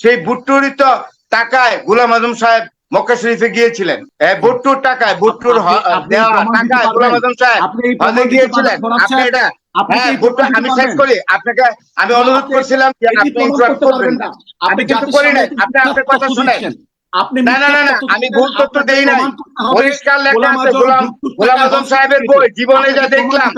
সেই ভুট্টুরই তো টাকায় গুলাম আজম সাহেব মক্কা শরীফে গিয়েছিলেন ভুট্টুর টাকায় ভুট্টুর টাকায় গুলাম আজম সাহেব হজে গিয়েছিলেন আপনি এটা হ্যাঁ ভুট্টু আমি দিতে শেষ পারবেন? করি আপনাকে আমি অনুরোধ করছিলাম যে আপনি ইন্টারাপ্ট করবেন। আমি কিছু করি নাই। আপনি আপনার কথা শুনেন। আপনি না, না, না, আমি ভুল তথ্য দেই নাই। পরিষ্কার লেখা গোলাম আছে, আজম গোলাম- গোলাম আজম সাহেবের বই। জীবনে যা দেখলাম।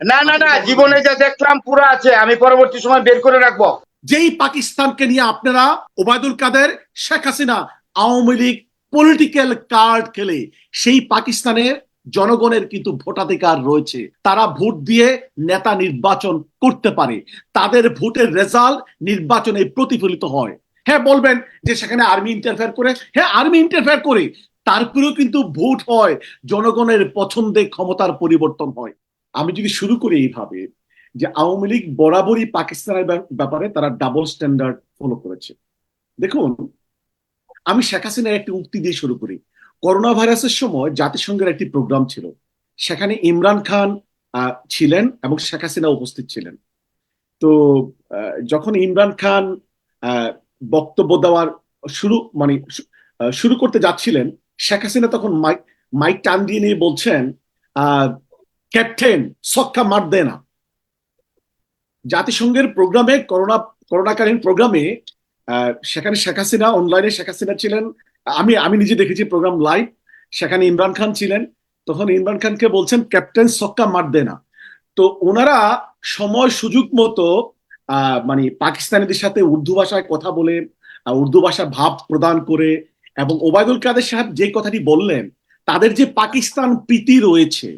না না না জীবনে যা দেখলাম পুরো আছে আমি পরবর্তী সময় বের করে রাখব যেই পাকিস্তানকে নিয়ে আপনারা ওবায়দুল কাদের, শেখ হাসিনা আওয়ামী লীগ পলিটিক্যাল কার্ড খেলে, সেই পাকিস্তানের জনগণের কিন্তু ভোটাধিকার রয়েছে। তারা ভোট দিয়ে নেতা নির্বাচন করতে পারে। তাদের ভোটের রেজাল্ট নির্বাচনে প্রতিফলিত হয়। হ্যাঁ বলবেন যে সেখানে আর্মি ইন্টারফেয়ার করে? হ্যাঁ আর্মি ইন্টারফেয়ার করে। তারপরেও কিন্তু ভোট হয়, জনগণের পছন্দে ক্ষমতার পরিবর্তন হয়। আমি যদি শুরু করি এইভাবে যে আওয়ামী লীগ বরাবরই পাকিস্তানের ব্যাপারে তারা ডাবল স্ট্যান্ডার্ড ফলো করেছে। দেখুন, আমি শেখ হাসিনার একটি উক্তি দিয়ে শুরু করি। করোনা ভাইরাসের সময় জাতিসংঘের একটি প্রোগ্রাম ছিল। সেখানে ইমরান খান ছিলেন এবং শেখ হাসিনা উপস্থিত ছিলেন। তো যখন ইমরান খান বক্তব্য দেওয়ার শুরু মানে শুরু করতে যাচ্ছিলেন, শেখ হাসিনা তখন মাইক মাইক টান দিয়ে নিয়ে বলছেন ক্যাপ্টেন সক্কা মার দেয় না। জাতিসংঘের প্রোগ্রামে করোনা, করোনাকালীন প্রোগ্রামে সেখানে শেখ হাসিনা অনলাইনে শেখ হাসিনা ছিলেন। আমি আমি নিজে দেখেছি প্রোগ্রাম লাইভ সেখানে ইমরান খান ছিলেন। তখন ইমরান খানকে বলছেন ক্যাপ্টেন সক্কা মার দে না। তো ওনারা সময় সুযোগ মতো মানে পাকিস্তানিদের সাথে উর্দু ভাষায় কথা বলে উর্দু ভাষা ভাব প্রদান করে এবং ওবায়দুল কাদের সাহেব যে কথাটি বললেন, তাদের যে পাকিস্তান প্রীতি রয়েছে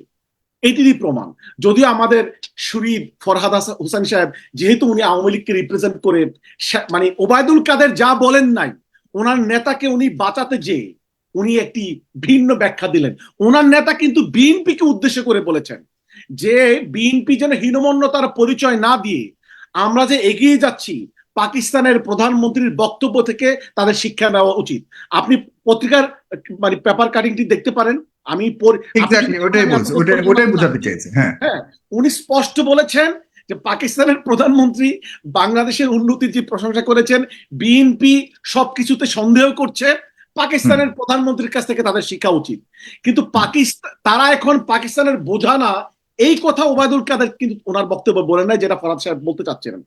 এটিরই প্রমাণ। যদিও আমাদের শরীফ ফরহাদ হাসান- সাহেব, যেহেতু উনি আওয়ামী লীগকে রিপ্রেজেন্ট করে মানে ওবায়দুল কাদের যা বলেন নাই, ওনার নেতাকে উনি বাঁচাতে যে উনি একটি ভিন্ন ব্যাখ্যা দিলেন। ওনার নেতা কিন্তু বিএনপিকে উদ্দেশ্য করে বলেছেন যে বিএনপি যেন হীনমন্যতার পরিচয় না দিয়ে আমরা যে এগিয়ে যাচ্ছি, পাকিস্তানের প্রধানমন্ত্রীর বক্তব্য থেকে তাদের শিক্ষা নেওয়া উচিত। আপনি পত্রিকার মানে পেপার কাটিংটি দেখতে পারেন। আমি ওটাই ওটাই ওটাই বোঝাতে চাইছে হ্যাঁ। হ্যাঁ উনি স্পষ্ট বলেছেন যে পাকিস্তানের প্রধানমন্ত্রী বাংলাদেশের উন্নতির যে প্রশংসা করেছেন বিএনপি সবকিছুতে সন্দেহ করছে পাকিস্তানের প্রধানমন্ত্রীর কাছ থেকে তাদের শিক্ষা উচিত। কিন্তু পাকিস্তান তারা এখন পাকিস্তানের বোঝা না এই কথা ওবায়দুল কাদের কিন্তু ওনার বক্তব্য বলেন নাই যেটা ফরাদ সাহেব বলতে চাচ্ছিলেন।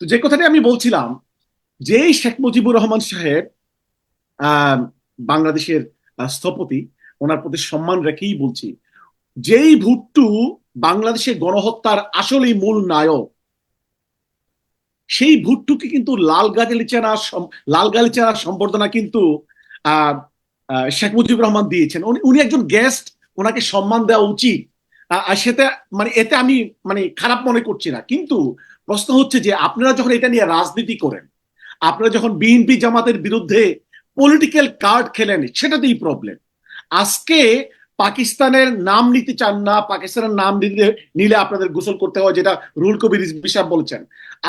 তো যে কথাটি আমি বলছিলাম যেই শেখ মুজিবুর রহমান সাহেব আহ, বাংলাদেশের আহ, স্থপতি ওনার প্রতি সম্মান রেখেই বলছি, যেই ভুট্টু বাংলাদেশে গণহত্যার আসলেই মূল নায়ক, সেই ভুট্টুকে কিন্তু লাল গালিচারা লাল গালিচারা সম্বর্ধনা কিন্তু শেখ মুজিবুর রহমান দিয়েছেন। উনি একজন গেস্ট, ওনাকে সম্মান দেওয়া উচিত। আর সেটা মানে এতে আমি মানে খারাপ মনে করছি না। কিন্তু প্রশ্ন হচ্ছে যে আপনারা যখন এটা নিয়ে রাজনীতি করেন, আপনারা যখন বিএনপি জামাতের বিরুদ্ধে পলিটিক্যাল কার্ড খেলেন, সেটাতেই প্রবলেম আজকে পাকিস্তানের নাম নিতে চান না, পাকিস্তানের নাম নিলে নিলে আপনাদের গোসল করতে হয় যেটা রুল কবির সাহেব বলেছেন।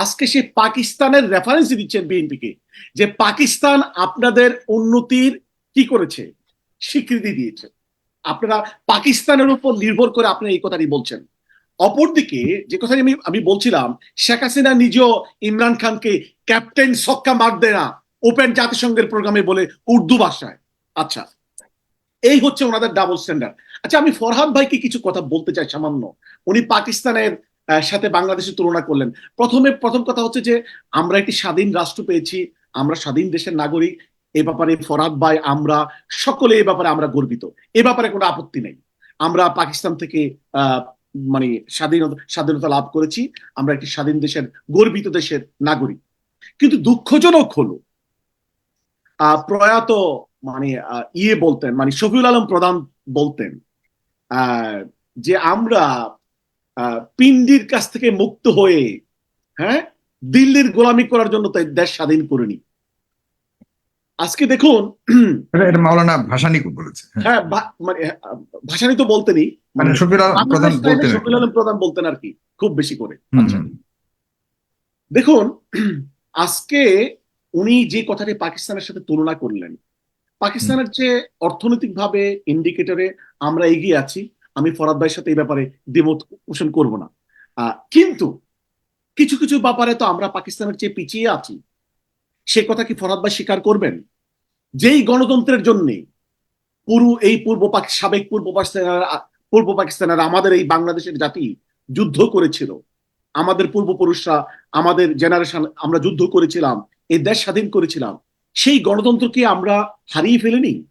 আজকে সে পাকিস্তানের রেফারেন্স দিচ্ছেন বিএনপিকে, যে পাকিস্তান আপনাদের উন্নতির কি করেছে? স্বীকৃতি দিয়েছে। আপনারা পাকিস্তানের উপর নির্ভর করে আপনি এই কথাটি বলছেন। অপরদিকে যে কথা আমি আমি বলছিলাম, শেখ হাসিনা নিজেও ইমরান খানকে ক্যাপ্টেন সক্কা মার দেয় না ওপেন জাতিসংঘের প্রোগ্রামে বলে উর্দু ভাষায়। আচ্ছা এই হচ্ছে ওনাদের ডাবল স্ট্যান্ডার্ড আচ্ছা আমি ফরহাদ ভাইকে কিছু কথা বলতে চাই সামান্য। উনি পাকিস্তানের সাথে বাংলাদেশের তুলনা করলেন। প্রথমে, প্রথম কথা হচ্ছে যে, আমরা একটি স্বাধীন রাষ্ট্র পেয়েছি, আমরা স্বাধীন দেশের নাগরিক। এ ব্যাপারে ফরহাদ ভাই, আমরা সকলে এ ব্যাপারে আমরা গর্বিত। এ ব্যাপারে কোনো আপত্তি নেই। আমরা পাকিস্তান থেকে মানে স্বাধীনতা স্বাধীনতা লাভ করেছি। আমরা একটি স্বাধীন দেশের, গর্বিত দেশের নাগরিক। কিন্তু দুঃখজনক হলো প্রয়াত মানে ইয়ে বলতেন মানে শফিউল আলম প্রধান বলতেন আহ, যে আমরা পিন্ডির কাছ থেকে মুক্ত হয়ে হ্যাঁ দিল্লির গোলামি করার জন্য তাই দেশ স্বাধীন করিনি আজকে দেখুন এটা- মাওলানা ভাসানি বলেছে হ্যাঁ। হ্যাঁ মানে ভাসানি তো বলতেনই মানে মানে শফির আলম প্রধান বলতেন শফিউল আলম প্রধান বলতেন আর কি খুব বেশি করে আচ্ছা। দেখুন আজকে উনি যে কথাটি পাকিস্তানের সাথে তুলনা করলেন পাকিস্তানের যে অর্থনৈতিকভাবে ইন্ডিকেটরে আমরা এগিয়ে আছি, আমি ফরাদ ভাইয়ের সাথে এই ব্যাপারে দ্বিমত পোষণ করব না। কিন্তু কিছু কিছু ব্যাপারে তো আমরা পাকিস্তানের চেয়ে পিছিয়ে আছি। সে কথা কি ফরহাদ ভাই স্বীকার করবেন? যেই গণতন্ত্রের জন্য পুরো, এই পূর্ব সাবেক পূর্ব পাকিস্তানের পূর্ব পাকিস্তানের আমাদের এই বাংলাদেশের জাতি যুদ্ধ করেছিল। আমাদের পূর্বপুরুষরা, আমাদের জেনারেশন আমরা যুদ্ধ করেছিলাম এই দেশ স্বাধীন করেছিলাম। সেই গণতন্ত্রকে আমরা হারিয়ে ফেলিনি?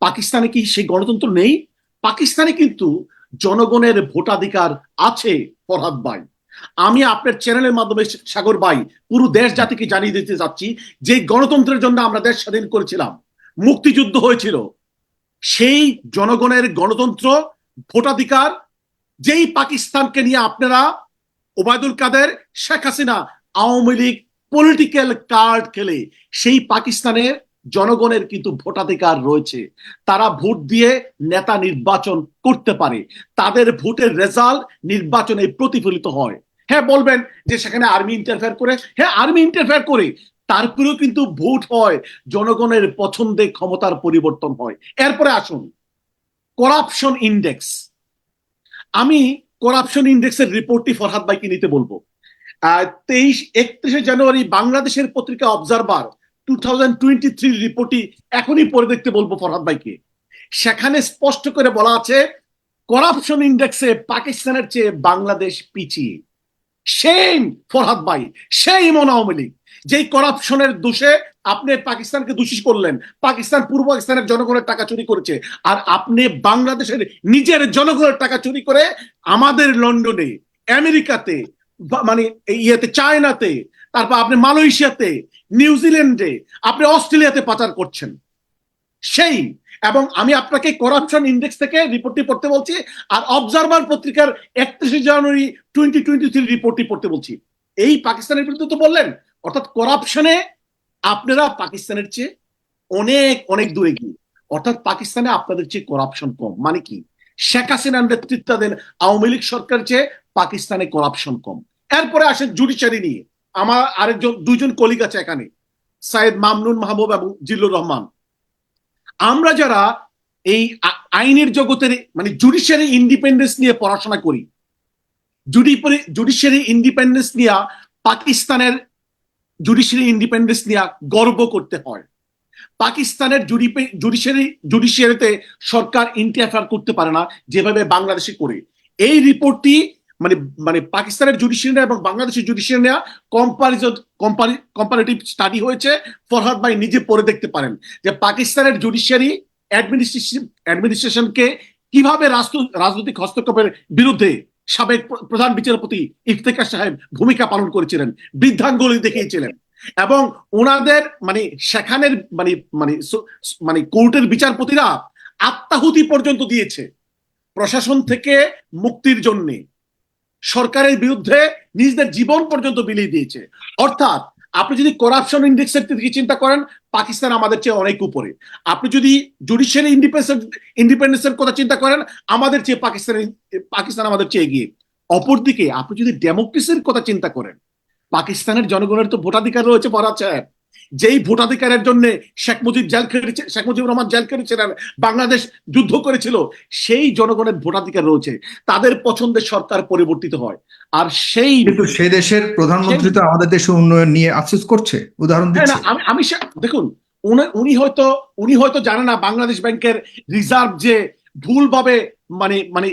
পাকিস্তানে কি সেই গণতন্ত্র নেই? পাকিস্তানে কিন্তু জনগণের ভোটাধিকার আছে, ফরহাদ ভাই। আমি আপনার চ্যানেলের মাধ্যমে সাগর ভাই, পুরো দেশ জাতিকে জানিয়ে দিতে যাচ্ছি যে গণতন্ত্রের জন্য আমরা দেশ স্বাধীন করেছিলাম, মুক্তিযুদ্ধ হয়েছিল। সেই জনগণের গণতন্ত্র, ভোটাধিকার, যেই পাকিস্তানকে নিয়ে আপনারা ওবায়দুল কাদের, শেখ হাসিনা, আওয়ামী লীগ পলিটিক্যাল কার্ড খেলে সেই পাকিস্তানের জনগণের কিন্তু ভোটাধিকার রয়েছে। তারা ভোট দিয়ে নেতা নির্বাচন করতে পারে। তাদের ভোটের রেজাল্ট নির্বাচনে প্রতিফলিত হয়। হ্যাঁ বলবেন যে সেখানে আর্মি ইন্টারফেয়ার করে? হ্যাঁ আর্মি ইন্টারফেয়ার করে। তারপরেও কিন্তু ভোট হয়, জনগণের পছন্দে ক্ষমতার পরিবর্তন হয়। এরপরে আসুন করাপশন ইন্ডেক্স আমি করাপশন ইন্ডেক্সের রিপোর্টটি ফরহাদ ভাইকে নিতে বলব। তেইশ একত্রিশে জানুয়ারি বাংলাদেশের পত্রিকা Observer two thousand twenty three রিপোর্টটি এখনই পড়ে দেখতে বলব ফরহাদ ভাইকে। সেখানে স্পষ্ট করে বলা আছে করাপশন ইন্ডেক্সে পাকিস্তানের চেয়ে বাংলাদেশ পিছিয়ে। সেই ফরহাদ ভাই সেই মন আওয়ামী লীগ। যেই করাপশনের দোষে আপনি পাকিস্তানকে দোষী করলেন, পাকিস্তান পূর্ব পাকিস্তানের জনগণের টাকা চুরি করেছে, আর আপনি বাংলাদেশের নিজের জনগণের টাকা চুরি করে আমাদের লন্ডনে, আমেরিকাতে মানে ইয়েতে, চায়নাতে, তারপর আপনি মালয়েশিয়াতে, নিউজিল্যান্ডে, আপনি অস্ট্রেলিয়াতে পাচার করছেন। সেই, এবং আমি আপনাকে করাপশন ইন্ডেক্স থেকে রিপোর্টটি পড়তে বলছি, আর অবজারভার পত্রিকার একত্রিশে জানুয়ারি টোয়েন্টি টোয়েন্টি থ্রি রিপোর্টটি পড়তে বলছি। এই পাকিস্তানের বিরুদ্ধে তো বললেন, অর্থাৎ করাপশনে আপনারা পাকিস্তানের চেয়ে অনেক অনেক দূরে গিয়ে, অর্থাৎ পাকিস্তানে আপনাদের চেয়ে করাপশন কম। মানে কি? শেখ হাসিনার নেতৃত্বাধীন আওয়ামী লীগ সরকার চেয়ে পাকিস্তানে করাপশন কম। এরপরে আসেন জুডিশিয়ারি নিয়ে। আমার আরেকজন, দুইজন কলিগ আছে এখানে সাইদ মামনুন মাহবুব এবং জিল্লুর রহমান। আমরা যারা এই আইনের জগতের মানে জুডিশিয়ারি ইন্ডিপেন্ডেন্স নিয়ে পড়াশোনা করি জুডিশিয়ারি ইন্ডিপেন্ডেন্স নিয়ে, পাকিস্তানের জুডিশিয়ারি ইন্ডিপেন্ডেন্স নিয়ে গর্ব করতে হয়। পাকিস্তানের জুডিশিয়ারি জুডিশিয়ারিতে সরকার ইন্টারফেয়ার করতে পারে না, যেভাবে বাংলাদেশে করে। এই রিপোর্টটি মানে মানে পাকিস্তানের জুডিশিয়ারি এবং বাংলাদেশের জুডিশিয়ারি নেওয়া কম্পারিজন কম্পারেটিভ স্টাডি হয়েছে ফরহাদ ভাই নিজে পড়ে দেখতে পারেন যে পাকিস্তানের জুডিশিয়ারি অ্যাডমিনিস্ট্রেশন অ্যাডমিনিস্ট্রেশনকে কীভাবে রাষ্ট্র- রাজনৈতিক হস্তক্ষেপের বিরুদ্ধে সাবেক প্রধান বিচারপতি ইফতেখার সাহেব ভূমিকা পালন করেছিলেন, বৃদ্ধাঙ্গুলি দেখিয়েছিলেন এবং ওনাদের মানে সেখানের মানে মানে মানে কোর্টের বিচারপতিরা আত্মাহুতি পর্যন্ত দিয়েছে প্রশাসন থেকে মুক্তির জন্য। সরকারের বিরুদ্ধে নিজেদের জীবন পর্যন্ত বিলিয়ে দিয়েছে। অর্থাৎ আপনি যদি করাপশন ইন্ডেক্সের দিকে চিন্তা করেন, পাকিস্তান আমাদের চেয়ে অনেক উপরে। আপনি যদি জুডিশিয়ারি ইন্ডিপেন্ডেন্স ইন্ডিপেন্ডেন্সের কথা চিন্তা করেন, আমাদের চেয়ে পাকিস্তান পাকিস্তান আমাদের চেয়ে এগিয়ে। অপরদিকে আপনি যদি ডেমোক্রেসির কথা চিন্তা করেন, পাকিস্তানের জনগণের তো ভোটাধিকার রয়েছে ফরাজ যেই ভোটাধিকারের জন্য শেখ মুজিব জেল খেটেছে শেখ মুজিবুর রহমান জেল খেটেছিলেন বাংলাদেশ যুদ্ধ করেছিল সেই জনগণের ভোটাধিকার রয়েছে। তাদের পছন্দের সরকার পরিবর্তিত হয়। আর সেই কিন্তু সে দেশের প্রধানমন্ত্রী তো আমাদের দেশের উন্নয়ন নিয়ে আফসোস করছে উদাহরণ হ্যাঁ না আমি আমি দেখুন উনি- উনি হয়তো উনি হয়তো জানে না বাংলাদেশ ব্যাংকের রিজার্ভ যে ভুলভাবে মানে মানে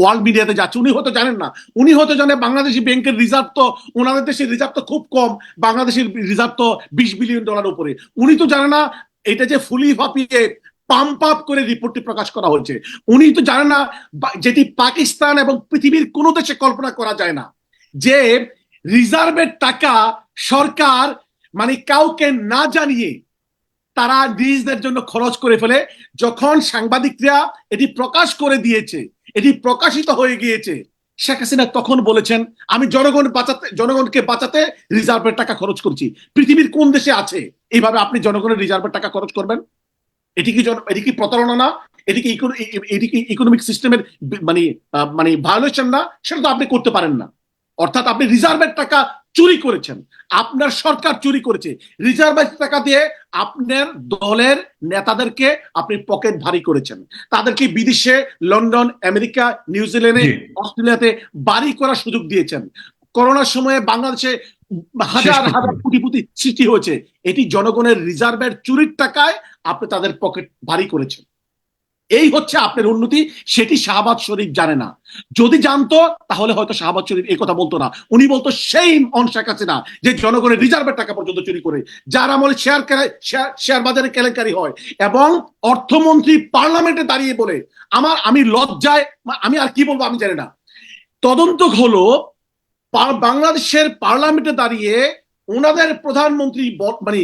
ওয়ার্ল্ড মিডিয়াতে যাচ্ছে। উনি হয়তো জানেন না। উনি হয়তো জানে বাংলাদেশি ব্যাংকের রিজার্ভ তো, ওনাদের দেশের রিজার্ভ তো খুব কম বাংলাদেশের রিজার্ভ তো বিশ বিলিয়ন ডলার উপরে। উনি তো জানে না, এটা যে ফুলি ফাপিয়ে পাম্প আপ করে রিপোর্টটি প্রকাশ করা হয়েছে। উনি তো জানে না যেটি পাকিস্তান এবং পৃথিবীর কোনো দেশে কল্পনা করা যায় না, যে রিজার্ভের টাকা সরকার মানে কাউকে না জানিয়ে তারা নিজেদের জন্য খরচ করে ফেলে। যখন সাংবাদিকরা এটি প্রকাশ করে দিয়েছে, এটি প্রকাশিত হয়ে গিয়েছে, শেখ হাসিনা তখন বলেছেন, আমি জনগণ বাঁচাতে, জনগণকে বাঁচাতে রিজার্ভের টাকা খরচ করছি। পৃথিবীর কোন দেশে আছে? এইভাবে আপনি জনগণের রিজার্ভের টাকা খরচ করবেন? এটি কি এটি কি প্রতারণা না? এটি কি এটি কি ইকোনমিক সিস্টেমের মানে মানে ভায়োলেশন না? সেটা তো আপনি করতে পারেন না। অর্থাৎ আপনি রিজার্ভের টাকা চুরি করেছেন। আপনার সরকার চুরি করেছে। রিজার্ভের টাকা দিয়ে আপনার দলের নেতাদেরকে আপনি পকেট ভারী করেছেন। তাদেরকে বিদেশে লন্ডন আমেরিকা নিউজিল্যান্ডে অস্ট্রেলিয়াতে বাড়ি করার সুযোগ দিয়েছেন। করোনার সময়ে বাংলাদেশে হাজার হাজার কোটি কোটি সৃষ্টি হয়েছে। এটি জনগণের রিজার্ভের চুরির টাকায় আপনি তাদের পকেট ভারী করেছেন। এই হচ্ছে আপনার উন্নতি, সেটি শাহবাজ শরীফ জানে না। যদি জানতো, তাহলে হয়তো শাহবাজ শরীফ এই কথা বলতো না। উনি বলতো সেই অন শেখ হাসিনা যে জনগণের রিজার্ভের টাকা পর্যন্ত চুরি করে, যার আমলে শেয়ার শেয়ার বাজারে কেলেঙ্কারি হয় এবং অর্থমন্ত্রী পার্লামেন্টে দাঁড়িয়ে বলে, আমার, আমি লজ্জায়, আমি আর কি বলব আমি জানি না। তদন্ত হলো বাংলাদেশের পার্লামেন্টে দাঁড়িয়ে ওনাদের প্রধানমন্ত্রী মানে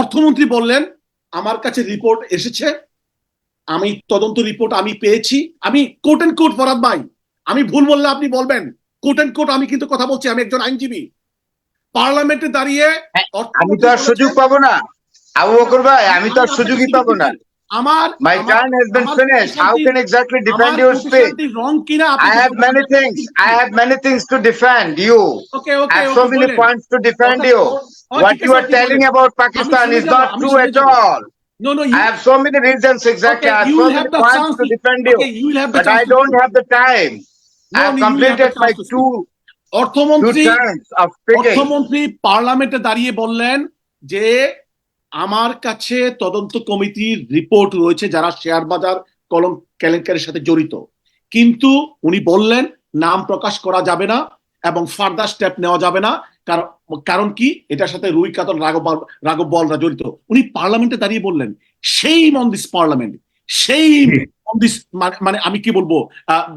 অর্থমন্ত্রী বললেন, আমার কাছে রিপোর্ট এসেছে আমি তদন্ত রিপোর্ট আমি পেয়েছি। আমি কোর্ট অ্যান্ড কোর্ট ফরাদ ভাই আমি ভুল বললে আপনি বলবেন। কোর্ট অ্যান্ড কোর্ট আমি কিন্তু কথা বলছি আমি একজন আইনজীবী। পার্লামেন্টে দাঁড়িয়ে আমি তো আর সুযোগ পাবো না। আবু বকর ভাই আমি তো আর সুযোগই পাবো না। আমার মাই কান has been finished how can exactly defend your speech I have many things I have many things to defend you okay okay I so many points to defend you what you are telling about Pakistan is not true at all no no I have so many reasons exactly. Okay, I have so have the points chance to defend you. Okay, you will have the But I don't have the time. No, you will have completed my speak. two অর্থমন্ত্রী. অর্থমন্ত্রী পার্লামেন্টে দাঁড়িয়ে বললেন যে আমার কাছে তদন্ত কমিটির রিপোর্ট রয়েছে যারা শেয়ার বাজার কলম কেলেঙ্কারির সাথে জড়িত কিন্তু উনি বললেন নাম প্রকাশ করা যাবে না এবং ফার্দার স্টেপ নেওয়া যাবে না কারণ কারণ কি? এটার সাথে রুই কাতল রাঘব রাঘব বলরা জড়িত। উনি পার্লামেন্টে দাঁড়িয়ে বললেন সেই অন দিস পার্লামেন্ট সেই অন দিস মানে আমি কি বলব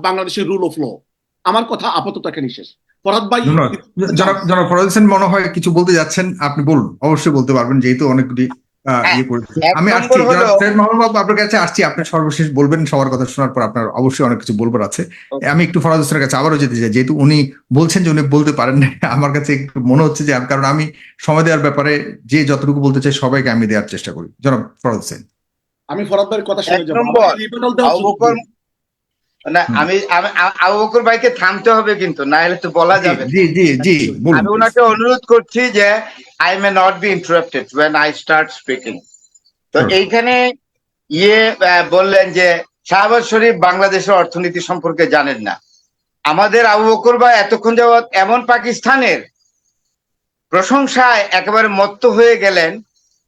বাংলাদেশের রুল অফ ল আমার কথা আপাতত এখানে শেষ। ফরাদ ভাই জনাব জনাব মনে হয় কিছু বলতে যাচ্ছেন আপনি বলুন। অবশ্যই বলতে পারবেন যেহেতু অনেকগুলি আহ, ইয়ে করেছে আমি আসছি আপনার কাছে আসছি আপনি সর্বশেষ বলবেন সবার কথা শোনার পর আপনার অবশ্যই অনেক কিছু বলবার আছে। আমি একটু ফরাজ হোসেনের কাছে আবারও যেতে চাই যেহেতু উনি বলছেন যে উনি বলতে পারেন না আমার কাছে একটু মনে হচ্ছে যে কারণ আমি সময় দেওয়ার ব্যাপারে যে যতটুকু বলতে চাই সবাইকে আমি দেওয়ার চেষ্টা করি। জনাব ফরাজ হোসেন। আমি ফরাদ ভাইয়ের কথা শুনে যাব। না আমি আবু বকর ভাইকে থামতে হবে কিন্তু না হলে তো বলা যাবে জি জি জি আমি ওনাকে অনুরোধ করছি যে I may not be interrupted when I start speaking তো এইখানে ইয়ে বললেন যে শাহবাজ শরীফ বাংলাদেশের অর্থনীতি সম্পর্কে জানেন না। আমাদের আবু বকর ভাই এতক্ষণ যাবৎ এমন পাকিস্তানের প্রশংসায় একেবারে মত্ত হয়ে গেলেন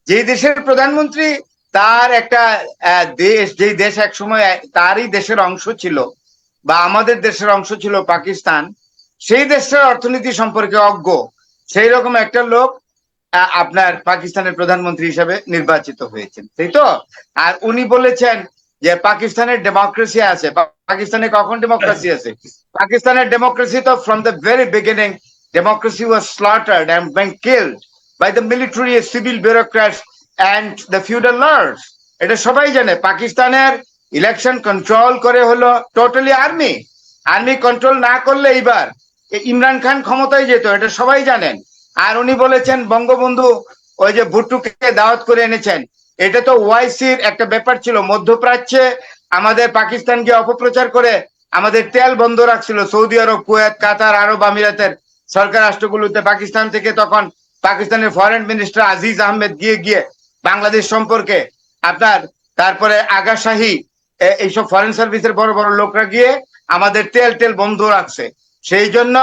যেই দেশের প্রধানমন্ত্রী তার একটা দেশ, যেই দেশ একসময় তারই দেশের অংশ ছিল বা আমাদের দেশের অংশ ছিল পাকিস্তান, সেই দেশের অর্থনীতি সম্পর্কে অজ্ঞ। সেই রকম একটা লোক আপনার পাকিস্তানের প্রধানমন্ত্রী হিসেবে নির্বাচিত হয়েছেন। তাই তো? আর উনি বলেছেন যে পাকিস্তানের ডেমোক্রেসি আছে। পাকিস্তানে কখন ডেমোক্রেসি আছে? পাকিস্তানের ডেমোক্রেসি তো from the very beginning democracy was slaughtered and killed by the military civil bureaucrats and the feudal lords এটা সবাই জানে। পাকিস্তানের ইলেকশন কন্ট্রোল করে হলো টোটালি আর্মি আর্মি কন্ট্রোল না করলে এইবার ইমরান খান ক্ষমতায় যেত, এটা সবাই জানেন। আর উনি বলেছেন, বঙ্গবন্ধু ওই যে ভুট্টুকে দাওয়াত করে এনেছেন। এটা তো ওয়াইসির একটা ব্যাপার ছিল, মধ্যপ্রাচ্যে আমাদের পাকিস্তানকে অপপ্রচার করে আমাদের তেল বন্ধ রাখছিল। সৌদি আরব, কুয়েত, কাতার, আরব আমিরাতের সরকার রাষ্ট্রগুলোতে। পাকিস্তান থেকে তখন পাকিস্তানের ফরেন মিনিস্টার আজিজ আহমেদ গিয়ে গিয়ে বাংলাদেশ সম্পর্কে আপনার তারপরে আগা শাহী এ- এইসব ফরেন সার্ভিসের বড় বড় লোকরা গিয়ে আমাদের তেল তেল বন্ধ রাখছে। সেই জন্য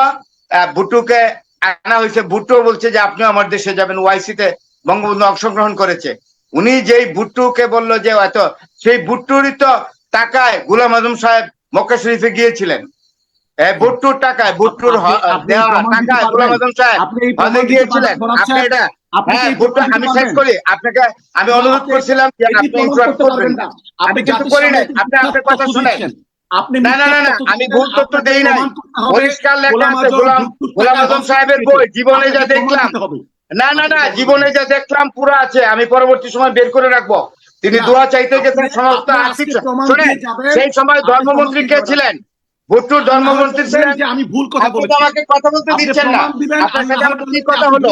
আহ, ভুট্টুকে আনা হয়েছে। ভুট্টো বলছে যে আপনিও আমার দেশে যাবেন। ওয়াইসিতে বঙ্গবন্ধু অংশগ্রহণ করেছে। উনি যেই ভুট্টুকে বলল যে এত সেই ভুট্টুরই তো টাকায় গুলাম আজম সাহেব মক্কা শরীফে গিয়েছিলেন। ভুট্টুর টাকায় ভুট্টুর টাকায় গুলাম আজম সাহেব গিয়েছিলেন। আপনি এটা আপনি কি এই ভুট্টো প্রমাণ আমি শেষ করি আপনাকে আমি অনুরোধ করছিলাম যে আপনি ইন্টারাপ্ট করবেন না না। আমি কিন্তু করি নাই। আপনি আপনার কথা শুনেন। আপনি না, না, না, না, আমি ভুল তথ্য দেই নাই। প্রমাণ করতে হবে। পরিষ্কার লেখা আছে, গোলাম- গোলাম আজম সাহেবের। বই, জীবনে যা দেখলাম। না না না জীবনে যা দেখলাম পুরো আছে আমি পরবর্তী সময় বের করে রাখব তিনি দোয়া চাইতে গেছেন সমস্ত সেই সময় ধর্মমন্ত্রী কে ছিলেন ভুট্টুর ছিলেন যে আমি ভুল কথা বলেছি। আমাকে কথা বলতে দিচ্ছেন না। আপনার সাথে আমার কি কথা হলো?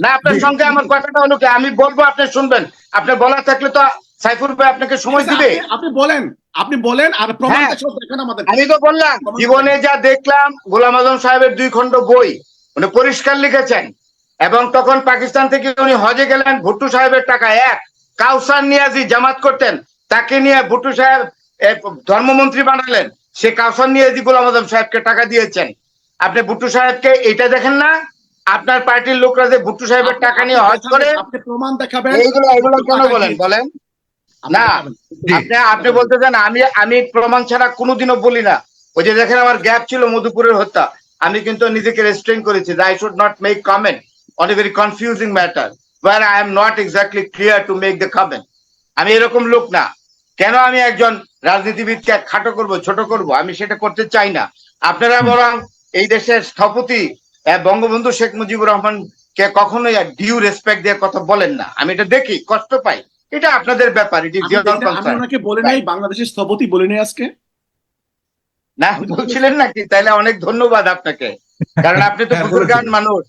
না আপনার সঙ্গে আমার কথাটা হলো কি? আমি বলব আপনি শুনবেন। আপনার বলা থাকলে তো সাইফুর ভাই আপনাকে সময় দিবে। আপনি- আপনি বলেন আপনি বলেন আর প্রমাণটা হ্যাঁ। সব দেখান আমাদের আমি তো বললাম জীবনে যা দেখলাম গোলাম আজম সাহেবের দুই খণ্ড বই উনি পরিষ্কার লিখেছেন। এবং তখন পাকিস্তান থেকে উনি হজে গেলেন ভুট্টু সাহেবের টাকা এক। কাউসার নিয়াজি জামাত করতেন তাকে নিয়ে ভুট্টু সাহেব ধর্মমন্ত্রী বানালেন। সে কাউসার নিয়াজি গোলাম আজম সাহেবকে টাকা দিয়েছেন আপনি ভুট্টু সাহেবকে এটা দেখেন না? আপনার পার্টির লোকরা যে ভুট্টু সাহেবের টাকা নিয়ে হজ করে প্রমাণ দেখাবেন। এইগুলো এগুলো কেন বলেন? বলেন। আপনি না। আপনি আপনি বলতে চান আমি আমি প্রমাণ ছাড়া কোনোদিনও বলি না। ওই যে দেখেন আমার গ্যাপ ছিল মধুপুরের হত্যা। আমি কিন্তু নিজেকে রেস্ট্রেন করেছি। I should not make comment on a very confusing matter where I am not exactly clear to make the comment আমি এরকম লোক না। কেন আমি একজন রাজনীতিবিদকে খাটো করব ছোট করব? আমি সেটা করতে চাই না। আপনারা বরং এই দেশের স্থপতি বঙ্গবন্ধু শেখ মুজিবুর রহমান কে কখনোই ডিউ রেসপেক্ট দিয়ে কথা বলেন না। আমি এটা দেখি কষ্ট পাই। এটা আপনাদের ব্যাপার ইট ইজ এটা- আমি বলে নাই বাংলাদেশের স্থপতি বলে নাই আজকে। না বলছিলেন নাকি? তাহলে অনেক ধন্যবাদ আপনাকে। কারণ আপনি তো হ্যাঁ, বুজুর্গান মানুষ।